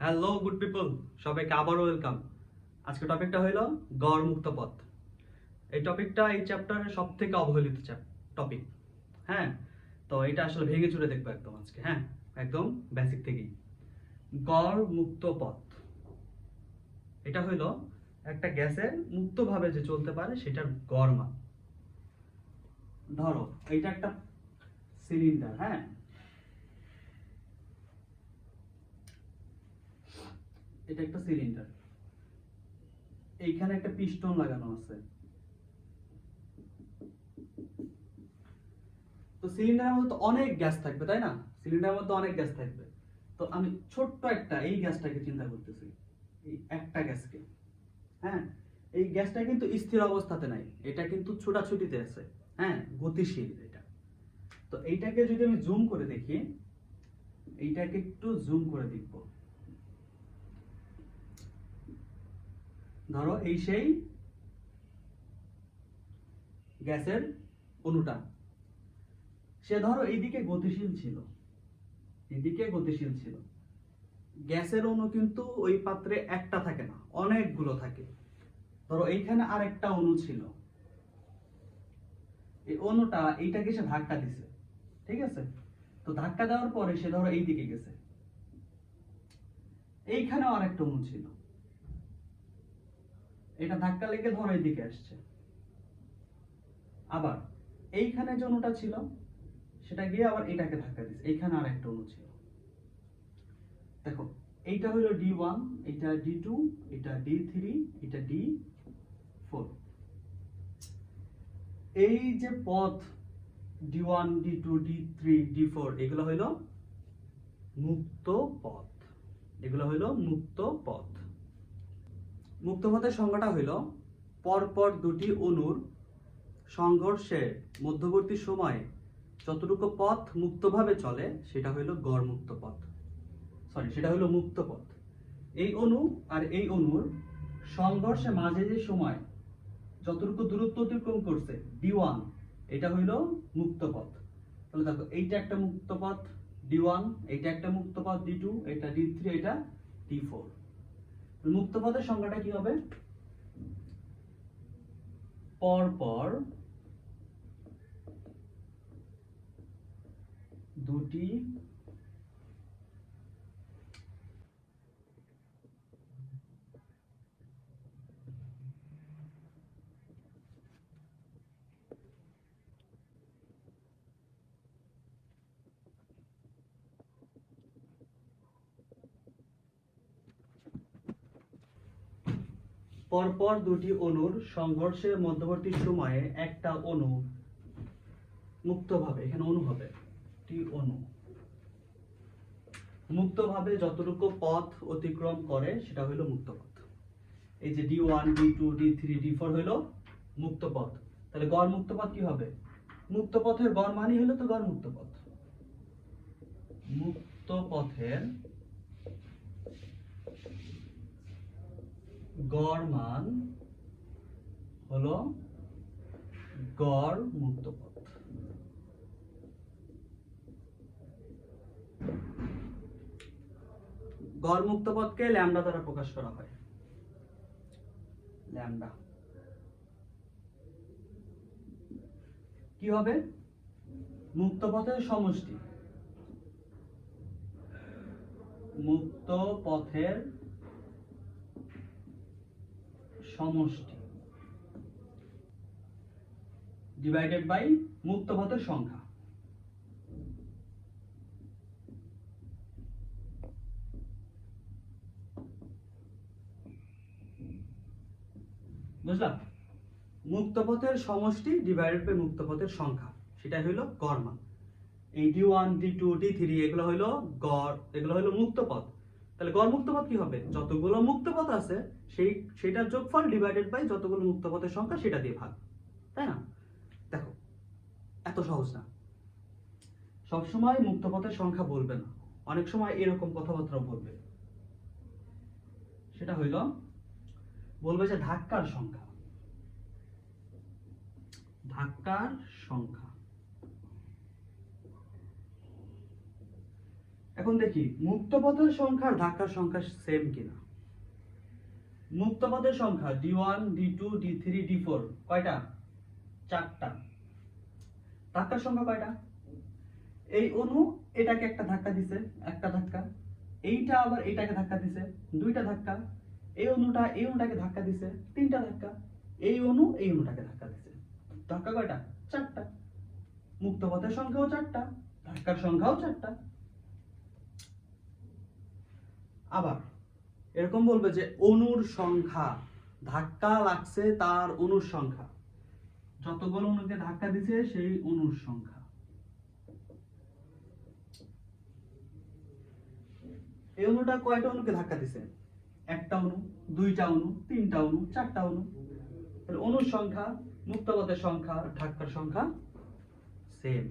Hello good people সবাইকে আবারও welcome আজকে টপিকটা হলো গড় মুক্ত পথ। এই টপিকটা এই চ্যাপ্টারের সব থেকে অবহেলিত টপিক হ্যাঁ? তো এটা আসলে ভেঙে চুরে দেখব একদম আজকে হ্যাঁ? একদম বেসিক থেকেই। গড় মুক্ত পথ। এটা হলো একটা গ্যাসের মুক্তভাবে যে চলতে পারে সেটার গড় মান। ধরো, এইটা একটা সিলিন্ডার হ্যাঁ? এটা একটা সিলিন্ডার এইখানে একটা পিস্টন লাগানো আছে। তো সিলিন্ডারের মধ্যে তো অনেক গ্যাস থাকবে, তাই না? সিলিন্ডারের মধ্যে অনেক গ্যাস থাকবে। তো আমি ছোট্ট একটা এই গ্যাসটাকে চিন্তা করতেছি, এই একটা গ্যাসকে হ্যাঁ? এই গ্যাসটা কিন্তু স্থির অবস্থাতে নাই, এটা কিন্তু ছোটাছুটিতে আছে। হ্যাঁ? গতিশীল এটা। তো এইটাকে যদি আমি জুম করে দেখি, এইটাকে একটু জুম করে দেখব। ধরো এই সেই গ্যাসের অণুটা। সে ধরো এইদিকে গতিশীল ছিল। এদিকে গতিশীল ছিল। গ্যাসের অণু কিন্তু ওই পাত্রে একটা থাকে না, অনেকগুলো থাকে। ধরো এইখানে আরেকটা অণু ছিল। এই অণুটা এইটাকে সে ধাক্কা দিছে, ঠিক আছে? তো ধাক্কা দেওয়ার পরে সে ধরো এইদিকে গেছে। এইখানেও আরেকটা অণু ছিল। এটা ধাক্কা লেগে ধরো এদিকে আসছে। আবার এইখানে যে অণুটা ছিল, সেটা গিয়ে আবার এটাকে ধাক্কা দিচ্ছে এইখানে আর একটা অণু ছিল। দেখো, এইটা হলো ডি ওয়ান এটা ডি টু এটা ডি থ্রি এটা ডি ফোর এই যে পথ D one D two D three D four এগুলো হইল মুক্ত পথ। এগুলো হইল মুক্ত পথ। মুক্তপথের সংজ্ঞাটা হইল পরপর দুটি অণুর সংঘর্ষের মধ্যবর্তী সময়ে যতটুকু পথ মুক্তভাবে চলে, সেটা হইল গড় মুক্ত পথ। সরি সেটা হইল মুক্ত পথ। এই অণু আর এই অণুর সংঘর্ষে মাঝে যে সময় যতটুকু দূরত্ব অতিক্রম করছে ডি ওয়ান এটা হইল মুক্ত পথ। তাহলে দেখো, এইটা একটা মুক্ত পথ ডি ওয়ান এইটা একটা মুক্ত পথ ডি টু এটা ডি থ্রি এটা ডি ফোর মুক্ত পদের সংখ্যাটা কি হবে? পর পর দুটি পরপর দুটি অণুর সংঘর্ষের মধ্যবর্তী সময়ে একটা অণু মুক্তভাবে, এখানে অণু হবে, টি অণু মুক্তভাবে যতটুকু পথ অতিক্রম করে, সেটা হলো মুক্ত পথ এই যে D one, D two, D three, D four হলো মুক্ত পথ তাহলে গড় মুক্ত পথ কি হবে? মুক্ত পথের গড় মানই হলো তো গড় মুক্ত পথ মুক্ত পথের গড় মান হলো গড় মুক্ত পথ গড় মুক্ত পথকে ল্যামডা দ্বারা প্রকাশ করা হয়। ল্যামডা। কি হবে? মুক্ত পথের সমষ্টি। মুক্ত পথের সমষ্টি। ডিভাইডেড বাই মুক্ত পথের সংখ্যা। বুঝলাম? মুক্ত পথের সমষ্টি ডিভাইডেড বাই মুক্ত পথের সংখ্যা। সেটা হইল গড় মান। এই D one D two D three এগুলো হইল গড়, এগুলো হইল মুক্ত পথ। তাহলে গড় মুক্ত পথ কি হবে? যতগুলো মুক্ত পথ আছে, সেই, সেটার যোগফল ডিভাইডেড বাই যতগুলো মুক্ত পথের সংখ্যা, সেটা দিয়ে ভাগ। তাই না? দেখো, এত সহজ না। সবসময় মুক্ত পথের সংখ্যা বলবে না। অনেক সময় এরকম কথাবার্তা বলবে। সেটা হইল, বলবে যে ধাক্কার সংখ্যা। ধাক্কার সংখ্যা। এখন দেখি মুক্ত পথের সংখ্যা আর ধাক্কার সংখ্যা সেম কিনা? মুক্ত পথের সংখ্যা D one D two D three D four কয়টা? চারটা। ধাক্কার সংখ্যা কয়টা? এই অণু এটাকে একটা ধাক্কা দিছে, একটা ধাক্কা। এইটা আবার এইটাকে ধাক্কা দিছে, দুইটা ধাক্কা। এই অণুটা এই অণুটাকে ধাক্কা দিছে, তিনটা ধাক্কা। এই অণু এই অণুটাকে ধাক্কা দিছে। ধাক্কা কয়টা? চারটা। মুক্ত পথের সংখ্যাও চারটা, ধাক্কার সংখ্যাও চারটা। আবার এরকম বলবে যে অণুর সংখ্যা, ধাক্কা লাগছে তার অণুর সংখ্যা। যতগুলো অণুকে ধাক্কা দিছে সেই অণুর সংখ্যা। এই অণুটা কয়টা অণুকে ধাক্কা দিছে? একটা অণু দুইটা অণু তিনটা অণু চারটা তাহলে অণুর সংখ্যা মুক্তপথের সংখ্যা, ধাক্কার সংখ্যা সেম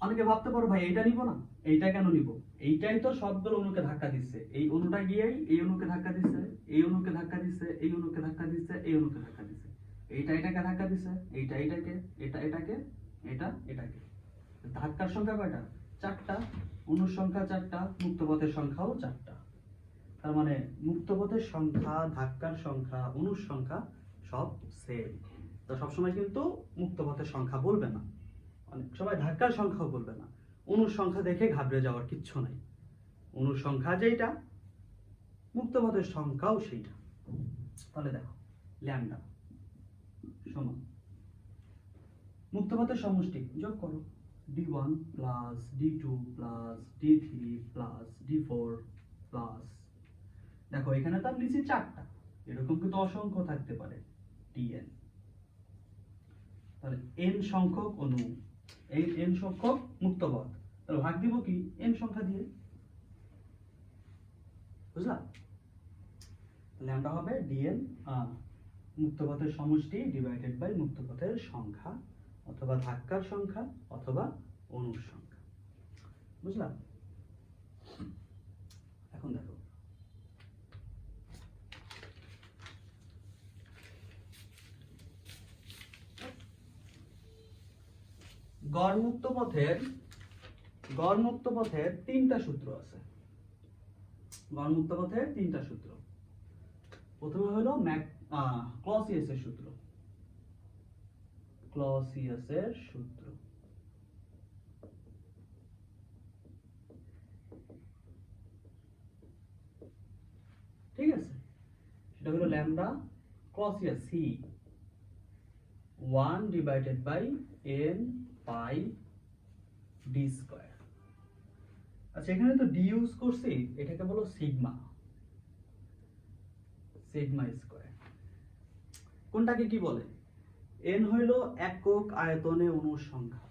অনেকে ভাবতে পারো, ভাই, এইটা নিব না? এইটা কেন নিব? এইটাই তো সবগুলো অণুকে ধাক্কা দিচ্ছে। এই অণুটা গিয়েই এই অণুকে ধাক্কা দিচ্ছে। এই অণুকে ধাক্কা দিচ্ছে। এই অণুকে ধাক্কা দিচ্ছে। এই অণুকে ধাক্কা দিচ্ছে। এইটা এটাকে ধাক্কা দিচ্ছে। এইটা এটাকে। এটা এটাকে। এটা এটাকে। ধাক্কার সংখ্যা কয়টা? চারটা। অণুর সংখ্যা চারটা। মুক্তপথের সংখ্যাও চারটা। তার মানে মুক্তপথের সংখ্যা, ধাক্কার সংখ্যা, অণুর সংখ্যা সব সেম তো সবসময় কিন্তু মুক্তপথের সংখ্যা বলবে না। অনেক সবাই ধাক্কার সংখ্যাও বলবে না। অণুর সংখ্যা দেখে ঘাবড়ে যাওয়ার কিচ্ছু নাই। অণুর সংখ্যা যেইটা মুক্তপথের সংখ্যাও সেইটা। তাহলে দেখো, ল্যামডা। সমান মুক্তপথের সমষ্টি যোগ করো। D one plus, D two plus, D three plus, D four plus. দেখো, এখানে তার নিচে চারটা। এরকম কিন্তু অসংখ্য থাকতে পারে ডিএন তাহলে এন সংখ্যক অণু এই এন সংখ্যক মুক্ত মুক্তপথ তাহলে ভাগ দিব কি? এন সংখ্যা দিয়ে। বুঝলা? ল্যামডা হবে ডিএন মুক্তপথের সমষ্টি ডিভাইডেড বাই মুক্তপথের সংখ্যা অথবা ধাক্কার সংখ্যা অথবা অণুর সংখ্যা। বুঝলাম এখন দেখো। গড়মুক্ত পথের গড়মুক্ত পথের তিনটা সূত্র আছে। গড়মুক্ত পথের তিনটা সূত্র। প্রথমে হলো ম্যাক ক্লসিয়াসের সূত্র। ক্লসিয়াসের সূত্র। ঠিক আছে? সেটা হলো lambda Clausius C. One divided by N pi D square. আচ্ছা এখানে তো ডি ইউজ করছি, এটাকে বলো সিগমা সিগমা স্কোয়ার। কোনটাকে কি বলে? এন হইল একক আয়তনে অণুর সংখ্যা।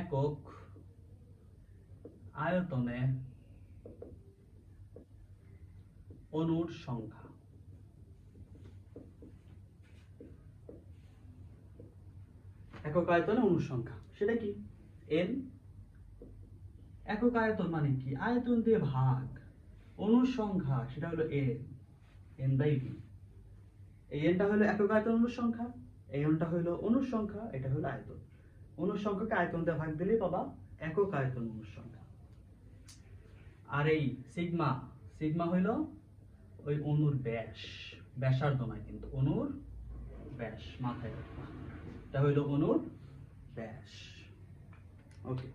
একক আয়তনে অণুর সংখ্যা। একক আয়তনে অণুর সংখ্যা সেটা কি? এন একক আয়তন মানে কি? আয়তন দিয়ে ভাগ। অনুসংখ্যা, সেটা হলো এন এন বাই বি এই এনটা হলো একক আয়তন অণুর সংখ্যা এই এনটা হলো অনুসংখ্যা, এটা হলো আয়তন। অনুসংখ্যাকে আয়তন দিয়ে ভাগ দিলেই পাবা একক আয়তন অণুর সংখ্যা আর এই সিগমা সিগমা হইল ওই অনুর ব্যাস, ব্যাসার্ধ নয় কিন্তু অনুর ব্যাস, মাথায় রাখবা। এটা হইল অণুর ব্যাস। ওকে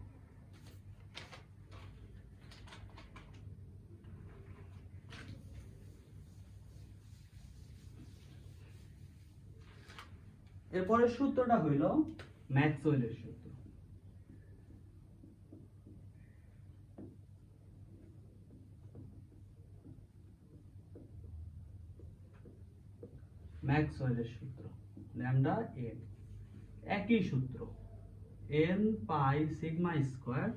এরপরের সূত্রটা হইল ম্যাক্সওয়েলের সূত্র। ম্যাক্সওয়েলের সূত্র ল্যামডা এন একই সূত্র। এন পাই সিগমা স্কোয়ার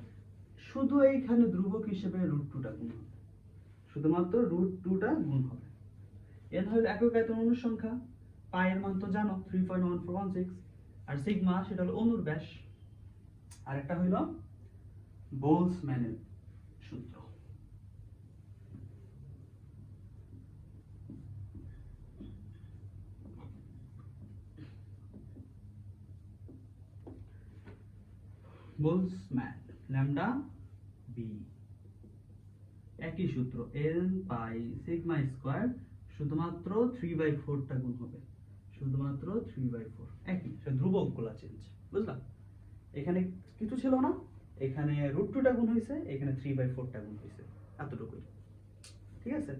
শুধু এইখানে ধ্রুবক হিসেবে রুট টুটা গুণ হবে। শুধুমাত্র রুট টুটা গুণ হবে। এন হলো একক আয়তন অনুর সংখ্যা পায়ের মান তো জানো three point one four one six আর সিগমা সেটা হলো অনুর ব্যাস। আর একটা হইল বোলসম্যানের সূত্র বোলসম্যান ল্যামডা বি একই সূত্র এল বাই সিগমা স্কোয়ার শুধুমাত্র থ্রি বাই ফোরটা গুণ হবে। শুধুমাত্র থ্রি বাই ফোর একই, সে ধ্রুবকগুলা চেঞ্জ বুঝলাম এখানে কিছু ছিল না, এখানে রুট টুটা গুণ হয়েছে এখানে থ্রি বাই ফোরটা গুণ হয়েছে এতটুকুই। ঠিক আছে?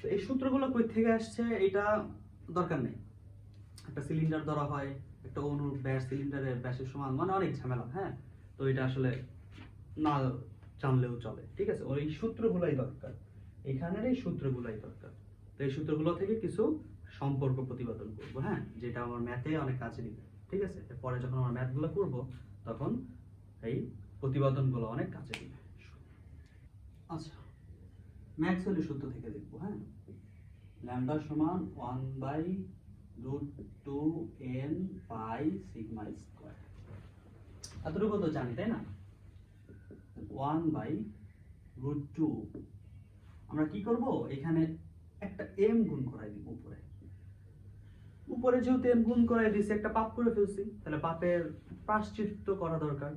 তো এই সূত্রগুলো কই থেকে আসছে, এটা দরকার নেই। একটা সিলিন্ডার ধরা হয়, একটা অনুর ব্যাস সিলিন্ডারের ব্যাসের সমান মানে অনেক ঝামেলা হ্যাঁ? তো এটা আসলে না জানলেও চলে। ঠিক আছে? ওই সূত্রগুলাই দরকার। এখানের এই সূত্রগুলাই দরকার। তো এই সূত্রগুলো থেকে কিছু সম্পর্ক প্রতিপাদন করব হ্যাঁ? যেটা আমার ম্যাথে অনেক কাজে দিবে। ঠিক আছে? পরে যখন আমার ম্যাথগুলো করব, তখন এই প্রতিপাদনগুলো অনেক কাজে দিবে। আচ্ছা। ম্যাক্সওয়েলের সূত্র থেকে দেখব হ্যাঁ? ল্যামডা সমান one by root two N pi sigma square. এতটুকু তো জানি, তাই না? ওয়ান বাই রুট টু আমরা কি করব? এখানে একটা এম গুণ করাই দিব উপরে। উপরে যেহেতু এম গুণ করাই দিয়েছি, একটা পাপ করে ফেলছি, তাহলে পাপের প্রাশ্চিত্য করা দরকার।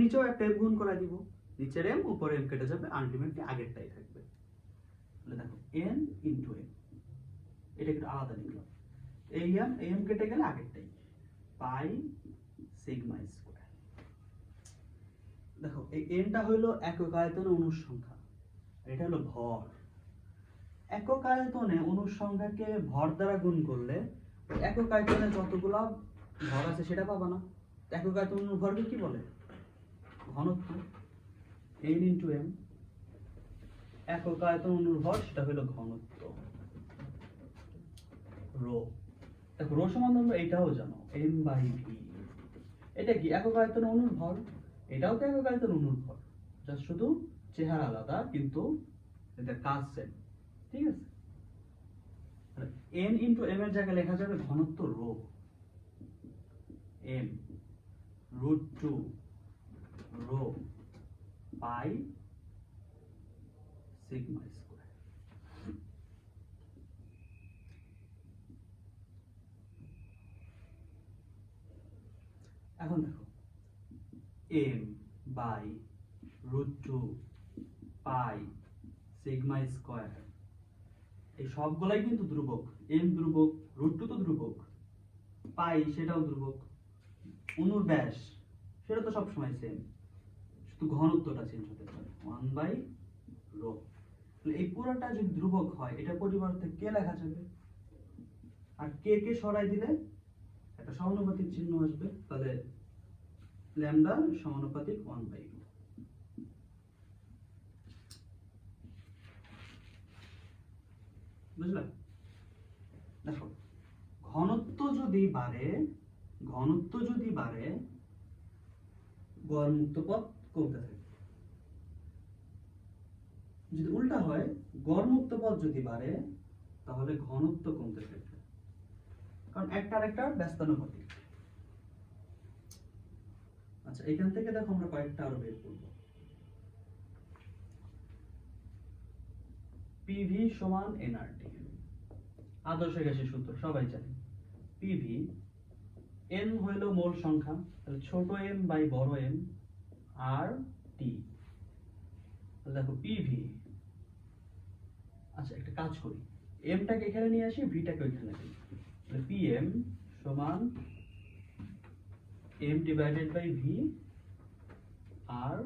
নিচেও একটা এম গুণ করাই দিব। নিচের এম উপরে এম কেটে যাবে আলটিমেটলি আগেরটাই থাকবে। তাহলে দেখো এন ইন্টু এম এটা একটু আলাদা লিখলাম। এই এম এম কেটে গেলে আগেরটাই। পাই সিগমা দেখো, এই এনটা হলো একক আয়তনে অনুর সংখ্যা, আর এটা হলো ভর। একক আয়তনে অনুর সংখ্যাকে ভর দ্বারা গুণ করলে একক আয়তনে যতগুলা ভর আছে সেটা পাবা না। একক আয়তন অনুর ভরকে কি বলে? ঘনত্ব। এন ইন্টু এম একক আয়তন অনুর ভর সেটা হলো ঘনত্ব। রো। দেখো, রো সমান হলো এটাও জানো এম বাই ভি এটা কি একক আয়তন অনুর ভর? এটাও তো একাকারিতার আয়তন অনুর ভর জাস্ট শুধু চেহারা আলাদা, কিন্তু এটা কাজ সেম ঠিক আছে? এন ইন্টু এম এর জায়গায় লেখা যাবে ঘনত্ব rho. M root two rho pi sigma square এখন দেখো M by root two pi sigma square. এই সবগুলাই কিন্তু ধ্রুবক। এম ধ্রুবক, রুট টু তো ধ্রুবক। পাই সেটাও ধ্রুবক। অনুর ব্যাস, সেটা তো সবসময় সেম শুধু ঘনত্বটা চেঞ্জ হতে পারে। ওয়ান বাই রো এই পুরোটা যদি ধ্রুবক হয়, এটা পরিবর্তে কে লেখা যাবে? আর কে কে সরাই দিলে? একটা সমানুপাতিক চিহ্ন আসবে। তাহলে ল্যামডা সমানুপাতিক ওয়ান বাই রো বুঝলে? দেখো, ঘনত্ব যদি বাড়ে, ঘনত্ব যদি বাড়ে গড় মুক্ত পথ কমতে থাকে যদি উল্টা হয় গড় মুক্ত পথ যদি বাড়ে, তাহলে ঘনত্ব কমতে থাকবে। কারণ একটা আরেকটা ব্যস্তানুপাতিক আচ্ছা এখান থেকে দেখো আমরা কয়েকটা আরও বের করব। পিভি সমান এনআরটি আদর্শ গ্যাসের সূত্র, সবাই জানে। পিভি এন হইল মোল সংখ্যা, তাহলে ছোট এম বাই বড় এম আর টি দেখো পিভি আচ্ছা একটা কাজ করি। এমটাকে এখানে নিয়ে আসি ভিটাকে ওইখানে দিই। তাহলে পি এম সমান M divided by V R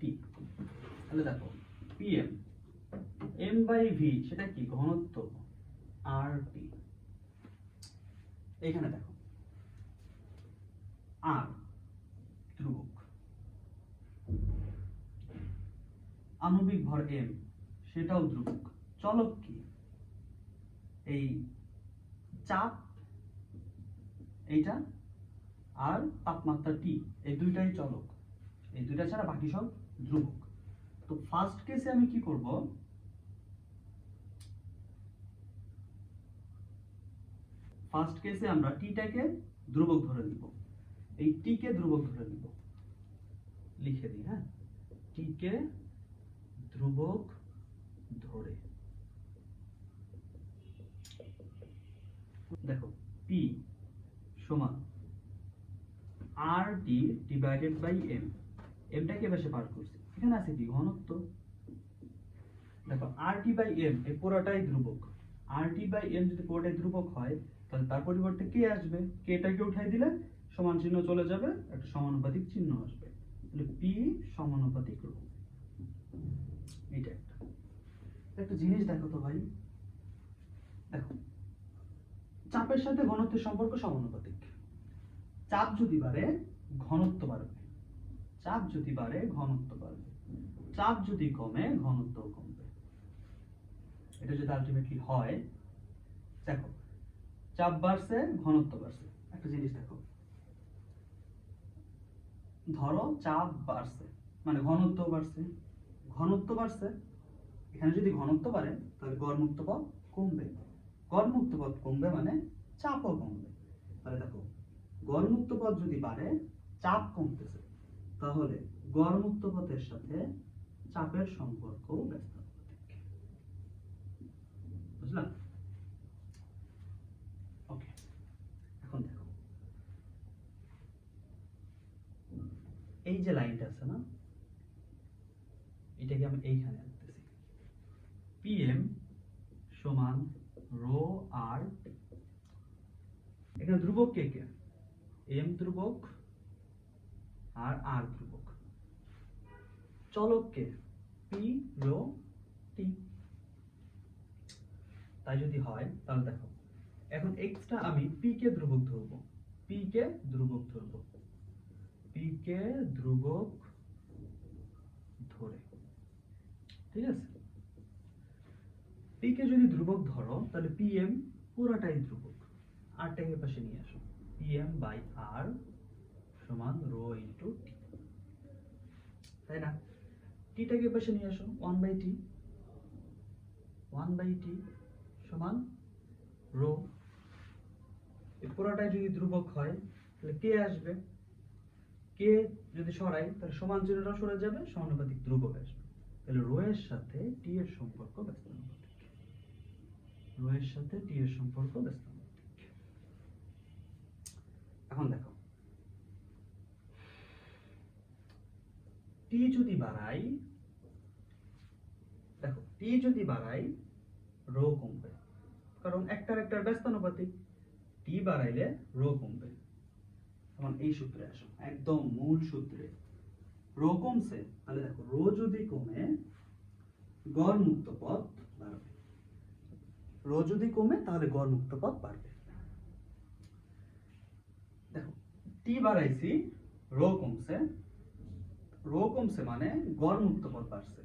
T তাহলে দেখো এম এম বাই ভি সেটা কি? ঘনত্ব আর টি এখানে দেখো আর ধ্রুবক। আণবিক ভর এম সেটাও ধ্রুবক। চলক কি? এই চাপ, এইটা আর তাপমাত্রা টি এই দুইটাই চলক। এই দুইটা ছাড়া বাকি সব ধ্রুবক। তো ফার্স্ট কেসে আমি কি করব? ফার্স্ট কেসে আমরা টিটাকে ধ্রুবক ধরে নিব। এই টি কে ধ্রুবক ধরে নিব। লিখে দিই হ্যাঁ? টি কে ধ্রুবক ধরে। দেখো পি সমান R T divided by M এমটাকে এপাশে পার করছি। এখানে আছে কি? ঘনত্ব। দেখো আর টি বাই এম এই পুরোটাই ধ্রুবক। আর টি বাই এম যদি পুরোটাই ধ্রুবক হয়, তাহলে তার পরিবর্তে কে আসবে? কেটাকে উঠাই দিলে? সমান চিহ্ন চলে যাবে, একটা সমানুপাতিক চিহ্ন আসবে। তাহলে পি সমানুপাতিক রো এইটা একটা। একটা জিনিস দেখো তো ভাই। দেখো, চাপের সাথে ঘনত্বের সম্পর্ক সমানুপাতিক। চাপ যদি বাড়ে, ঘনত্ব বাড়বে। চাপ যদি বাড়ে, ঘনত্ব বাড়বে। চাপ যদি কমে, ঘনত্ব কমবে। এটা যদি আলটিমেটলি হয়, দেখো, চাপ বাড়ছে, ঘনত্ব বাড়ছে। একটা জিনিস দেখো। ধরো চাপ বাড়ছে মানে ঘনত্ব বাড়ছে। ঘনত্ব বাড়ছে, এখানে যদি ঘনত্ব বাড়ে, তাহলে গড়মুক্ত পথ কমবে। গড়মুক্ত পথ কমবে মানে চাপও কমবে। তাহলে দেখো গড়মুক্ত পথ যদি বাড়ে চাপ কমতেছে। তাহলে গড়মুক্ত পথের সাথে চাপের সম্পর্ক বুঝলাম? এই যে লাইনটা আছে না, এটাকে আমি এইখানে আনতেছি পিএম সমান রো আর এখানে ধ্রুবক কে কে? এম ধ্রুবক আর আর ধ্রুবক। চলক কে পি রো টি তাই যদি হয়, তাহলে দেখো, এখন এক্সট্রা আমি পি কে ধ্রুবক ধরবো। পি কে ধ্রুবক ধরবো। পি কে ধ্রুবক ধরে। ঠিক আছে? পি কে যদি ধ্রুবক ধরো, তাহলে পি এম পুরাটাই ধ্রুবক। আরটাকে পাশে নিয়ে আসো। এম বাই আর সমান রো ইন্টু টি তাই না? টিটাকে পাশে নিয়ে আসো one by T one by T সমান রো এই পুরোটাই যদি ধ্রুবক হয়, তাহলে কে আসবে। কে যদি সরাই, তাহলে সমান চিহ্নটা সরে যাবে, সমানুপাতিক ধ্রুবক আসবে। তাহলে রো এর সাথে টি এর সম্পর্ক ব্যস্তানুপাতিক রো এর সাথে টি এর সম্পর্ক ব্যস্তানুপাতিক এখন দেখো। টি যদি বাড়াই, দেখো টি যদি বাড়াই রো কমবে। কারণ একটার একটার ব্যস্তানুপাতিক টি বাড়াইলে রো কমবে। এখন এই সূত্রে আসো, একদম মূল সূত্রে। রো কমছে, তাহলে দেখো রো যদি কমে গড় মুক্ত পথ বাড়বে। রো যদি কমে, তাহলে গড় মুক্ত পথ বাড়বে দেখো টি বাড়াইছি, রো কমছে। রো কমছে মানে গড় মুক্ত বাড়ছে।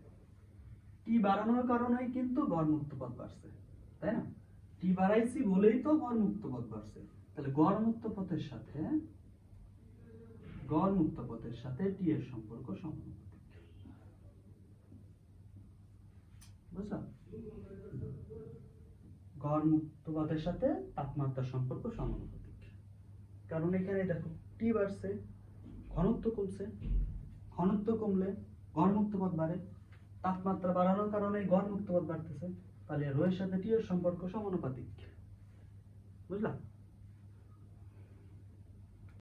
টি বাড়ানোর কারণেই কিন্তু গড় মুক্ত বাড়ছে, তাই না? টি বাড়াইছি বলেই তো গড় মুক্ত বাড়ছে। তাহলে গড় মুক্ত পথের সাথে, গড় মুক্ত পথের সাথে টি এর সম্পর্ক সমানুপাতিক। গড় মুক্ত পথের সাথে তাপমাত্রার সম্পর্ক সমানুপাতিক। কারণ এখানে দেখো টি বাড়ছে? ঘনত্ব কমছে। ঘনত্ব কমলে গড় মুক্ত পথ বাড়ে। তাপমাত্রা বাড়ানোর কারণে গড় মুক্ত পথ বাড়তেছে। তাহলে রোয়ের সাথে টি এর সম্পর্ক সমানুপাতিক। বুঝলাম